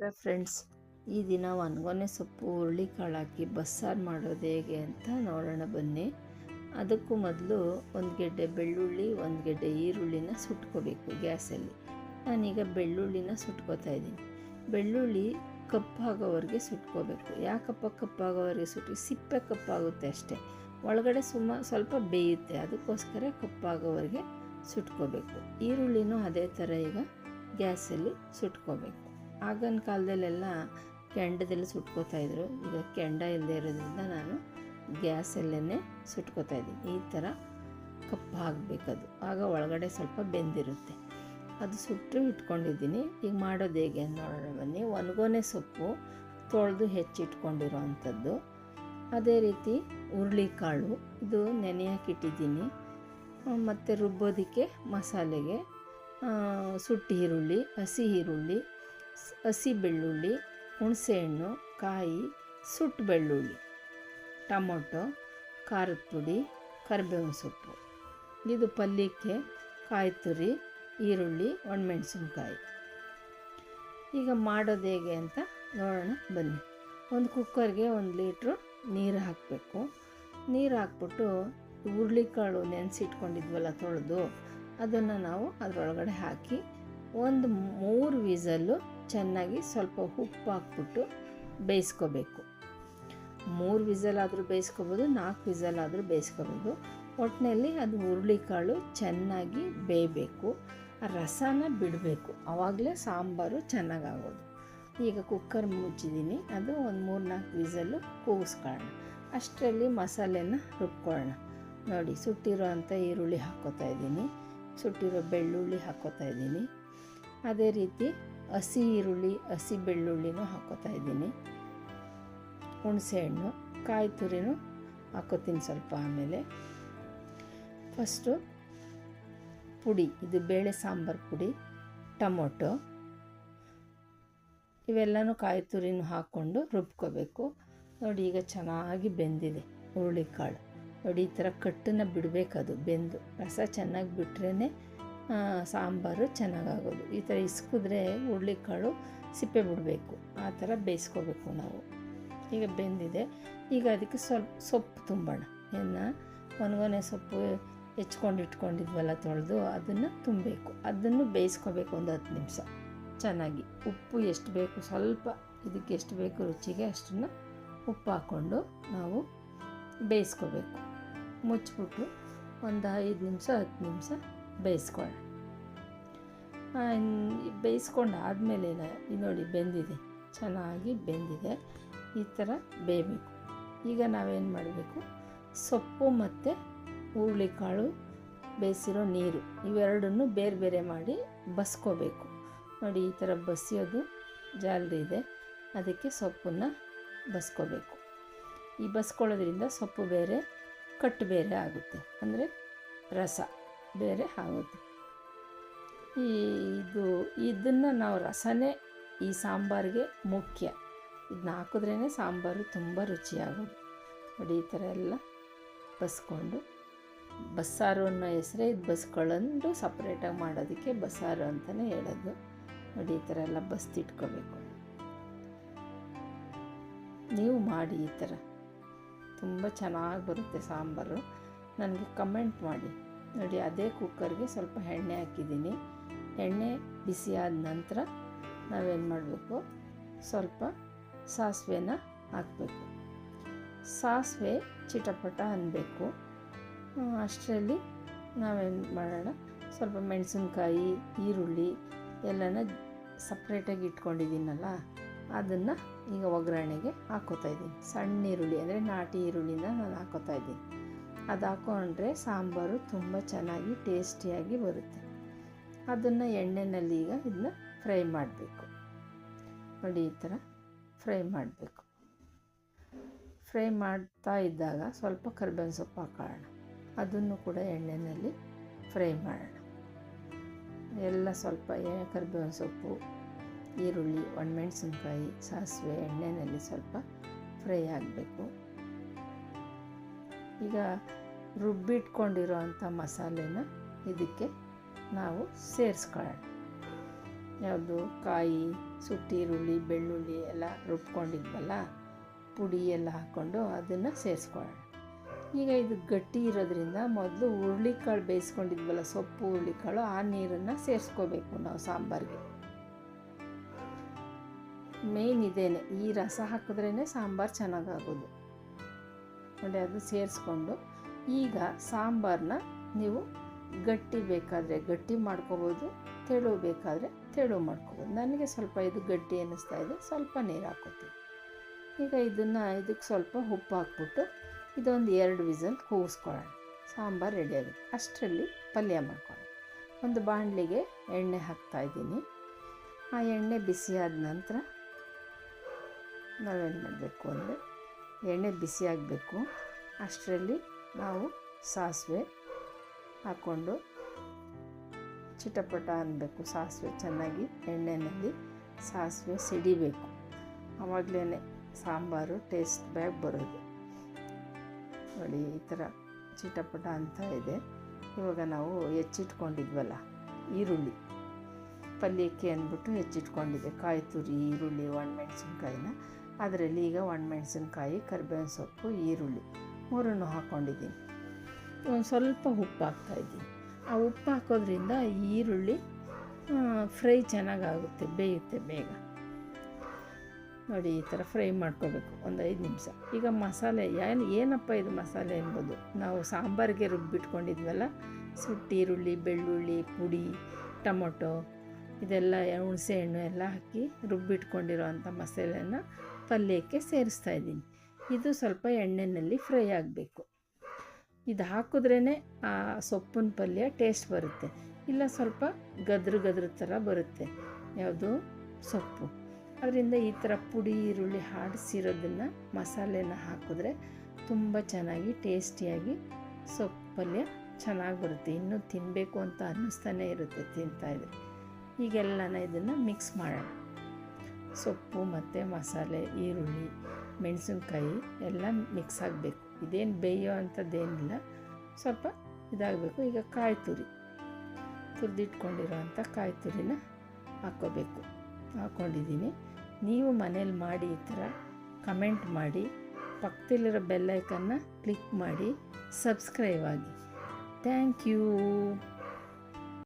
ನಮಸ್ಕಾರ ಫ್ರೆಂಡ್ಸ್ ಈ ದಿನ ಒನ್ಗೊನೆ ಸೊಪ್ಪು ಹುರುಳಿಕಾಳು ಹಾಕಿ ಬಸ್ಸಾರು ಮಾಡೋದು ಹೇಗೆ ಅಂತ ನೋಡೋಣ ಬನ್ನಿ. ಅದಕ್ಕೂ ಮೊದಲು ಒಂದು ಗೆಡ್ಡೆ ಬೆಳ್ಳುಳ್ಳಿ, ಒಂದು ಗೆಡ್ಡೆ ಈರುಳ್ಳಿನ ಸುಟ್ಕೋಬೇಕು ಗ್ಯಾಸಲ್ಲಿ. ನಾನೀಗ ಬೆಳ್ಳುಳ್ಳಿನ ಸುಟ್ಕೋತಾ ಇದ್ದೀನಿ. ಬೆಳ್ಳುಳ್ಳಿ ಕಪ್ಪಾಗೋವರೆಗೆ ಸುಟ್ಕೋಬೇಕು. ಯಾಕಪ್ಪ ಕಪ್ಪಾಗೋವರೆಗೆ ಸುಟ್ಟು? ಸಿಪ್ಪೆ ಕಪ್ಪಾಗುತ್ತೆ ಅಷ್ಟೇ. ಒಳಗಡೆ ಸುಮ್ಮ ಸ್ವಲ್ಪ ಬೇಯುತ್ತೆ. ಅದಕ್ಕೋಸ್ಕರ ಕಪ್ಪಾಗೋವರೆಗೆ ಸುಟ್ಕೋಬೇಕು. ಈರುಳ್ಳಿನೂ ಅದೇ ಥರ ಈಗ ಗ್ಯಾಸಲ್ಲಿ ಸುಟ್ಕೋಬೇಕು. ಆಗಿನ ಕಾಲದಲ್ಲೆಲ್ಲ ಕೆಂಡದಲ್ಲಿ ಸುಟ್ಕೋತಾ ಇದ್ರು. ಈಗ ಕೆಂಡ ಇಲ್ಲದೆ ಇರೋದ್ರಿಂದ ನಾನು ಗ್ಯಾಸಲ್ಲೇ ಸುಟ್ಕೋತಾ ಇದ್ದೀನಿ. ಈ ಥರ ಕಪ್ಪು ಅದು ಆಗ ಒಳಗಡೆ ಸ್ವಲ್ಪ ಬೆಂದಿರುತ್ತೆ. ಅದು ಸುಟ್ಟು ಇಟ್ಕೊಂಡಿದ್ದೀನಿ. ಈಗ ಮಾಡೋದು ಹೇಗೆ ನೋಡೋಣ ಬನ್ನಿ. ಒಣಗೋನೆ ಸೊಪ್ಪು ತೊಳೆದು ಹೆಚ್ಚಿಟ್ಕೊಂಡಿರೋ ಅಂಥದ್ದು ಅದೇ ರೀತಿ ಹುರುಳಿಕಾಳು. ಇದು ನೆನೆಯಾಕಿಟ್ಟಿದ್ದೀನಿ. ಮತ್ತು ರುಬ್ಬೋದಕ್ಕೆ ಮಸಾಲೆಗೆ ಸುಟ್ಟಿ ಈರುಳ್ಳಿ, ಹಸಿ ಈರುಳ್ಳಿ ಹಸಿ ಬೆಳ್ಳುಳ್ಳಿ, ಹುಣಸೆಹಣ್ಣು, ಕಾಯಿ, ಸುಟ್ಟು ಬೆಳ್ಳುಳ್ಳಿ, ಟೊಮೊಟೊ, ಖಾರದ ಪುಡಿ, ಕರಿಬೇವಿನ ಸೊಪ್ಪು. ಇದು ಪಲ್ಯಕ್ಕೆ ಕಾಯಿ ತುರಿ, ಈರುಳ್ಳಿ, ಒಣಮೆಣಸಿನ್ಕಾಯಿ. ಈಗ ಮಾಡೋದು ಹೇಗೆ ಅಂತ ನೋಡೋಣ, ಬನ್ನಿ. ಒಂದು ಕುಕ್ಕರ್ಗೆ ಒಂದು ಲೀಟ್ರು ನೀರು ಹಾಕಬೇಕು. ನೀರು ಹಾಕ್ಬಿಟ್ಟು ಹುರುಳಿಕಾಳು ನೆನೆಸಿಟ್ಕೊಂಡಿದ್ವಲ್ಲ ತೊಳೆದು, ಅದನ್ನು ನಾವು ಅದರೊಳಗಡೆ ಹಾಕಿ ಒಂದು ಮೂರು ವಿಸಲ್ಲು ಚೆನ್ನಾಗಿ ಸ್ವಲ್ಪ ಉಪ್ಪು ಹಾಕ್ಬಿಟ್ಟು ಬೇಯಿಸ್ಕೋಬೇಕು. ಮೂರು ವಿಸಲ್ ಬೇಯಿಸ್ಕೋಬೋದು, ನಾಲ್ಕು ವಿಸಲ್ ಆದರೂ ಬೇಯಿಸ್ಕೋಬೋದು. ಒಟ್ಟಿನಲ್ಲಿ ಅದು ಹುರುಳಿಕಾಳು ಚೆನ್ನಾಗಿ ಬೇಯಬೇಕು. ರಸನ ಬಿಡಬೇಕು. ಆವಾಗಲೇ ಸಾಂಬಾರು ಚೆನ್ನಾಗಾಗೋದು. ಈಗ ಕುಕ್ಕರ್ ಮುಚ್ಚಿದ್ದೀನಿ. ಅದು ಒಂದು ಮೂರು ನಾಲ್ಕು ವಿಸಲ್ಲು ಕೂಗಿಸ್ಕೊಳ್ಳೋಣ. ಅಷ್ಟರಲ್ಲಿ ಮಸಾಲೆನ ರುಬ್ಕೊಳ್ಳೋಣ. ನೋಡಿ, ಸುಟ್ಟಿರೋ ಅಂಥ ಈರುಳ್ಳಿ ಹಾಕ್ಕೋತಾ ಇದ್ದೀನಿ. ಸುಟ್ಟಿರೋ ಬೆಳ್ಳುಳ್ಳಿ ಹಾಕ್ಕೋತಾ ಇದ್ದೀನಿ. ಅದೇ ರೀತಿ ಹಸಿ ಈರುಳ್ಳಿ, ಹಸಿ ಬೆಳ್ಳುಳ್ಳಿನೂ ಹಾಕೋತಾ ಇದ್ದೀನಿ. ಹುಣಸೆಹಣ್ಣು ಕಾಯಿ ತುರಿನೂ ಹಾಕೋತೀನಿ ಸ್ವಲ್ಪ ಆಮೇಲೆ. ಫಸ್ಟು ಪುಡಿ, ಇದು ಬೇಳೆ ಸಾಂಬಾರು ಪುಡಿ, ಟೊಮೊಟೊ. ಇವೆಲ್ಲನೂ ಕಾಯಿ ತುರಿನೂ ಹಾಕ್ಕೊಂಡು ರುಬ್ಕೋಬೇಕು. ನೋಡಿ ಈಗ ಚೆನ್ನಾಗಿ ಬೆಂದಿದೆ ಹುರುಳಿಕಾಳು. ನೋಡಿ ಈ ಥರ ಕಟ್ಟನ್ನು ಬಿಡಬೇಕದು, ಬೆಂದು, ರಸ ಚೆನ್ನಾಗಿ ಬಿಟ್ರೇ ಸಾಂಬಾರು ಚೆನ್ನಾಗಾಗೋದು. ಈ ಥರ ಇಸ್ಕಿದ್ರೆ ಹುರುಳಿಕಾಳು ಸಿಪ್ಪೆ ಬಿಡಬೇಕು. ಆ ಥರ ಬೇಯಿಸ್ಕೋಬೇಕು ನಾವು. ಈಗ ಬೆಂದಿದೆ. ಈಗ ಅದಕ್ಕೆ ಸ್ವಲ್ಪ ಸೊಪ್ಪು ತುಂಬೋಣ. ಏನು? ಒಣಗೊನೆ ಸೊಪ್ಪು ಹೆಚ್ಕೊಂಡು ಇಟ್ಕೊಂಡಿದ್ವಲ್ಲ ತೊಳೆದು ಅದನ್ನು ತುಂಬಬೇಕು ಅದನ್ನು ಬೇಯಿಸ್ಕೋಬೇಕು ಒಂದು ಹತ್ತು ನಿಮಿಷ. ಚೆನ್ನಾಗಿ. ಉಪ್ಪು ಎಷ್ಟು ಬೇಕು, ಸ್ವಲ್ಪ ಇದಕ್ಕೆ ಎಷ್ಟು ಬೇಕು ರುಚಿಗೆ ಅಷ್ಟನ್ನು ಉಪ್ಪು ಹಾಕ್ಕೊಂಡು ನಾವು ಬೇಯಿಸ್ಕೋಬೇಕು. ಮುಚ್ಚಿಬಿಟ್ಟು ಒಂದು ಐದು ನಿಮಿಷ, ಹತ್ತು ನಿಮಿಷ ಬೇಯಿಸ್ಕೊಳ್ಳೋಣ ಬೇಯಿಸ್ಕೊಂಡು ಆದಮೇಲೆ ನೋಡಿ ಬೆಂದಿದೆ, ಚೆನ್ನಾಗಿ ಬೆಂದಿದೆ, ಈ ಥರ ಬೇಯಬೇಕು. ಈಗ ನಾವೇನು ಮಾಡಬೇಕು? ಸೊಪ್ಪು ಮತ್ತು ಹುರುಳಿಕಾಳು ಬೇಯಿಸಿರೋ ನೀರು, ಇವೆರಡನ್ನು ಬೇರೆ ಬೇರೆ ಮಾಡಿ ಬಸ್ಕೋಬೇಕು. ನೋಡಿ ಈ ಥರ ಬಸಿಯೋದು ಜಾಲರಿ ಇದೆ, ಅದಕ್ಕೆ ಸೊಪ್ಪನ್ನು ಬಸ್ಕೋಬೇಕು. ಈ ಬಸ್ಕೊಳ್ಳೋದ್ರಿಂದ ಸೊಪ್ಪು ಬೇರೆ ಕಟ್ಟು ಬೇರೆ ಆಗುತ್ತೆ. ಅಂದರೆ ರಸ. ಬೇರೆ? ಆಗುತ್ತೆ ಈ ಇದು, ಇದನ್ನು ನಾವು ರಸನೇ ಈ ಸಾಂಬಾರಿಗೆ ಮುಖ್ಯ. ಇದನ್ನ ಹಾಕಿದ್ರೇ ಸಾಂಬಾರು ತುಂಬ ರುಚಿಯಾಗೋದು. ನೋಡಿ ಈ ಥರ ಎಲ್ಲ ಬಸ್ಕೊಂಡು. ಬಸ್ಸಾರು ಅನ್ನೋ ಹೆಸರೇ ಇದು ಬಸ್ಕೊಳ್ಳೋದು ಸಪ್ರೇಟಾಗಿ ಮಾಡೋದಕ್ಕೆ ಬಸ್ಸಾರು ಅಂತಲೇ ಹೇಳೋದು. ನೋಡಿ ಈ ಥರ ಎಲ್ಲ ಬಸ್ತಿಟ್ಕೋಬೇಕು ನೀವು ಮಾಡಿ ಈ ಥರ. ತುಂಬ ಚೆನ್ನಾಗಿ ಬರುತ್ತೆ ಸಾಂಬಾರು. ನನಗೆ ಕಮೆಂಟ್ ಮಾಡಿ. ನೋಡಿ, ಅದೇ ಕುಕ್ಕರ್ಗೆ ಸ್ವಲ್ಪ ಎಣ್ಣೆ ಹಾಕಿದ್ದೀನಿ. ಎಣ್ಣೆ ಬಿಸಿಯಾದ ನಂತರ ನಾವೇನು ಮಾಡಬೇಕು? ಸ್ವಲ್ಪ ಸಾಸಿವೆನ ಹಾಕಬೇಕು. ಸಾಸಿವೆ ಚಿಟಪಟ ಅನ್ನಬೇಕು ಅಷ್ಟರಲ್ಲಿ ನಾವೇನು ಮಾಡೋಣ? ಸ್ವಲ್ಪ ಮೆಣಸಿನ್ಕಾಯಿ, ಈರುಳ್ಳಿ ಎಲ್ಲನ ಸಪ್ರೇಟಾಗಿ ಇಟ್ಕೊಂಡಿದ್ದೀನಲ್ಲ, ಅದನ್ನು ಈಗ ಒಗ್ಗರಣೆಗೆ ಹಾಕೋತಾ ಇದ್ದೀನಿ. ಸಣ್ಣ ಈರುಳ್ಳಿ ಅಂದರೆ ನಾಟಿ ಈರುಳ್ಳಿನ ನಾನು ಹಾಕೋತಾ ಇದ್ದೀನಿ. ಅದು ಹಾಕೊಂಡ್ರೆ ಸಾಂಬಾರು ತುಂಬ ಚೆನ್ನಾಗಿ ಟೇಸ್ಟಿಯಾಗಿ ಬರುತ್ತೆ. ಅದನ್ನು ಎಣ್ಣೆಯಲ್ಲಿ ಈಗ ಇದನ್ನ ಫ್ರೈ ಮಾಡಬೇಕು. ನೋಡಿ ಈ ಥರ ಫ್ರೈ ಮಾಡಬೇಕು. ಫ್ರೈ ಮಾಡ್ತಾ ಇದ್ದಾಗ ಸ್ವಲ್ಪ ಕರ್ಬೇವಿನ ಸೊಪ್ಪು ಹಾಕೋಣ. ಅದನ್ನು ಕೂಡ ಎಣ್ಣೆಯಲ್ಲಿ ಫ್ರೈ ಮಾಡೋಣ. ಎಲ್ಲ ಸ್ವಲ್ಪ ಕರ್ಬೇವಿನ ಸೊಪ್ಪು, ಈರುಳ್ಳಿ, ಒಣಮೆಣಸಿನ್ಕಾಯಿ, ಸಾಸಿವೆ ಎಣ್ಣೆಯಲ್ಲಿ ಸ್ವಲ್ಪ ಫ್ರೈ ಆಗಬೇಕು. ಈಗ ರುಬ್ಬಿಟ್ಕೊಂಡಿರೋ ಅಂಥ ಮಸಾಲೆನ ಇದಕ್ಕೆ ನಾವು ಸೇರಿಸ್ಕೊಳ್ಳೋಣ. ಯಾವುದು? ಕಾಯಿ ಸುಟ್ಟೀರುಳ್ಳಿ ಬೆಳ್ಳುಳ್ಳಿ ಎಲ್ಲ ರುಬ್ಕೊಂಡಿದ್ವಲ್ಲ, ಪುಡಿ ಎಲ್ಲ ಹಾಕ್ಕೊಂಡು ಅದನ್ನು ಸೇರಿಸ್ಕೊಳ್ಳೋಣ. ಈಗ ಇದು ಗಟ್ಟಿ ಇರೋದ್ರಿಂದ ಮೊದಲು ಹುರುಳಿಕಾಳು ಬೇಯಿಸ್ಕೊಂಡಿದ್ವಲ್ಲ, ಸೊಪ್ಪು, ಹುರುಳಿಕಾಳು, ಆ ನೀರನ್ನು ಸೇರಿಸ್ಕೋಬೇಕು ನಾವು ಸಾಂಬಾರಿಗೆ. ಮೇಯ್ನ್ ಇದೇನೆ, ಈ ರಸ ಹಾಕಿದ್ರೇ ಸಾಂಬಾರು ಚೆನ್ನಾಗಾಗೋದು. ನೋಡಿ ಅದು ಸೇರಿಸ್ಕೊಂಡು ಈಗ ಸಾಂಬಾರನ್ನ ನೀವು ಗಟ್ಟಿ ಬೇಕಾದರೆ ಗಟ್ಟಿ ಮಾಡ್ಕೋಬೋದು, ತೆಳು ಬೇಕಾದರೆ ತೆಳು ಮಾಡ್ಕೋಬೋದು. ನನಗೆ ಸ್ವಲ್ಪ ಇದು ಗಟ್ಟಿ ಅನ್ನಿಸ್ತಾ ಇದೆ, ಸ್ವಲ್ಪ ನೀರು ಹಾಕೋತೀವಿ ಈಗ ಇದನ್ನು ಇದಕ್ಕೆ ಸ್ವಲ್ಪ ಉಪ್ಪು ಹಾಕ್ಬಿಟ್ಟು ಇದೊಂದು ಎರಡು ವಿಸಲ್ ಕೂಗಿಸ್ಕೊಳ್ಳೋಣ. ಸಾಂಬಾರು ರೆಡಿ ಆಗುತ್ತೆ ಅಷ್ಟರಲ್ಲಿ ಪಲ್ಯ ಮಾಡ್ಕೊಳ್ಳೋಣ. ಒಂದು ಬಾಣಲಿಗೆ ಎಣ್ಣೆ ಹಾಕ್ತಾಯಿದ್ದೀನಿ ಆ ಎಣ್ಣೆ ಬಿಸಿ ಆದ ನಂತರ ನಾವೇನು ಮಾಡಬೇಕು ಅಂದರೆ ಎಣ್ಣೆ ಬಿಸಿ ಆಗಬೇಕು. ಅಷ್ಟರಲ್ಲಿ ನಾವು ಸಾಸಿವೆ ಹಾಕ್ಕೊಂಡು ಚಿಟಪಟ ಅನ್ನಬೇಕು ಸಾಸಿವೆ. ಚೆನ್ನಾಗಿ ಎಣ್ಣೆಯಲ್ಲಿ ಸಾಸಿವೆ ಸಿಡಿಬೇಕು. ಆವಾಗಲೇ ಸಾಂಬಾರು ಟೇಸ್ಟ್ ಬ್ಯಾಗ್ ಬರೋದು. ನೋಡಿ, ಈ ಥರ ಚಿಟಪಟ ಅಂತ ಇದೆ. ಇವಾಗ ನಾವು ಹೆಚ್ಚಿಟ್ಕೊಂಡಿದ್ವಲ್ಲ, ಈರುಳ್ಳಿ. ಪಲ್ಯಕ್ಕೆ ಅಂದ್ಬಿಟ್ಟು ಹೆಚ್ಚಿಟ್ಕೊಂಡಿದ್ದೆ. ಕಾಯಿ ತುರಿ ಈರುಳ್ಳಿ, ಒಣಮೆಣಸಿನ್ಕಾಯಿನ. ಅದರಲ್ಲಿ ಈಗ ಒಣಮೆಣಸಿನ್ಕಾಯಿ, ಕರಿಬೇವಿನ ಸೊಪ್ಪು, ಈರುಳ್ಳಿ ಮೂರನ್ನು ಹಾಕ್ಕೊಂಡಿದ್ದೀನಿ ಒಂದು ಸ್ವಲ್ಪ ಉಪ್ಪು ಹಾಕ್ತಾಯಿದ್ದೀನಿ ಆ ಉಪ್ಪು ಹಾಕೋದ್ರಿಂದ ಈರುಳ್ಳಿ ಫ್ರೈ ಚೆನ್ನಾಗಾಗುತ್ತೆ, ಬೇಯುತ್ತೆ ಬೇಗ. ನೋಡಿ, ಈ ಥರ ಫ್ರೈ ಮಾಡ್ಕೋಬೇಕು, ಒಂದು ಐದು ನಿಮಿಷ. ಈಗ ಮಸಾಲೆ, ಏನು, ಏನಪ್ಪ ಇದು ಮಸಾಲೆ ಎಂಬುದು? ನಾವು ಸಾಂಬಾರಿಗೆ ರುಬ್ಬಿಟ್ಕೊಂಡಿದ್ವಲ್ಲ, ಸುಟ್ಟಿ, ಈರುಳ್ಳಿ, ಬೆಳ್ಳುಳ್ಳಿ, ಪುಡಿ, ಟೊಮೊಟೊ, ಇದೆಲ್ಲ, ಹುಣಸೆ ಹಣ್ಣು ಎಲ್ಲ ಹಾಕಿ ರುಬ್ಬಿಟ್ಕೊಂಡಿರೋವಂಥ ಮಸಾಲೆನ ಪಲ್ಯಕ್ಕೆ ಸೇರಿಸ್ತಾ ಇದ್ದೀನಿ. ಇದು ಸ್ವಲ್ಪ ಎಣ್ಣೆಯಲ್ಲಿ ಫ್ರೈ ಆಗಬೇಕು. ಇದು ಹಾಕಿದ್ರೇ ಆ ಸೊಪ್ಪಿನ ಪಲ್ಯ ಟೇಸ್ಟ್ ಬರುತ್ತೆ. ಇಲ್ಲ ಸ್ವಲ್ಪ ಗದ್ರ ಗದ್ರ ಥರ ಬರುತ್ತೆ. ಯಾವುದು? ಸೊಪ್ಪು. ಅದರಿಂದ ಈ ಥರ ಪುಡಿ, ಈರುಳ್ಳಿ ಹಾಡಿಸಿರೋದನ್ನು ಮಸಾಲೆನ ಹಾಕಿದ್ರೆ ತುಂಬ ಚೆನ್ನಾಗಿ ಟೇಸ್ಟಿಯಾಗಿ ಸೊಪ್ಪು ಪಲ್ಯ ಚೆನ್ನಾಗಿ ಬರುತ್ತೆ. ಇನ್ನೂ ತಿನ್ನಬೇಕು ಅಂತ ಅನ್ನಿಸ್ತಾನೆ ಇರುತ್ತೆ ತಿಂತಾಯಿದ್ರೆ ಈಗೆಲ್ಲನ ಇದನ್ನು ಮಿಕ್ಸ್ ಮಾಡೋಣ. ಸೊಪ್ಪು, ಮತ್ತು ಮಸಾಲೆ, ಈರುಳ್ಳಿ, ಮೆಣಸಿನ್ಕಾಯಿ ಎಲ್ಲ ಮಿಕ್ಸ್ ಆಗಬೇಕು. ಇದೇನು ಬೇಯೋ ಅಂಥದ್ದೇನಿಲ್ಲ ಸ್ವಲ್ಪ ಇದಾಗಬೇಕು. ಈಗ ಕಾಯಿ ತುರಿ. ತುರಿದಿಟ್ಕೊಂಡಿರೋವಂಥ ಕಾಯಿ ತುರಿನ ಹಾಕ್ಕೋಬೇಕು. ಹಾಕ್ಕೊಂಡಿದ್ದೀನಿ ನೀವು ಮನೇಲಿ ಮಾಡಿ ಈ ಥರ ಕಮೆಂಟ್ ಮಾಡಿ, ಪಕ್ಕದಲ್ಲಿರೋ ಬೆಲ್ಲೈಕನ್ನು ಕ್ಲಿಕ್ ಮಾಡಿ, ಸಬ್ಸ್ಕ್ರೈಬ್ ಆಗಿ. Thank you.